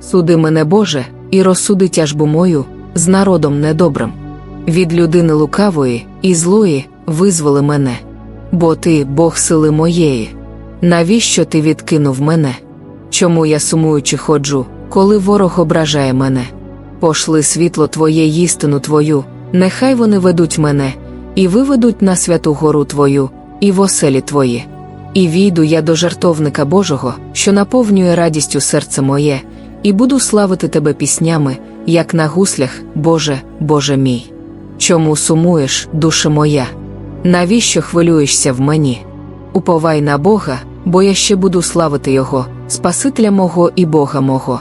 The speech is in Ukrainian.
Суди мене, Боже, і розсуди тяжбу мою з народом недобрим. Від людини лукавої і злої визволи мене. Бо ти, Бог сили моєї. Навіщо ти відкинув мене? Чому я сумуючи ходжу, коли ворог ображає мене? Пошли світло Твоє істину Твою, нехай вони ведуть мене, і виведуть на святу гору Твою, і в оселі Твої. І війду я до жартовника Божого, що наповнює радістю серце моє, і буду славити Тебе піснями, як на гуслях, Боже, Боже мій. Чому сумуєш, душе моя? Навіщо хвилюєшся в мені? Уповай на Бога, бо я ще буду славити Його, Спасителя мого і Бога мого.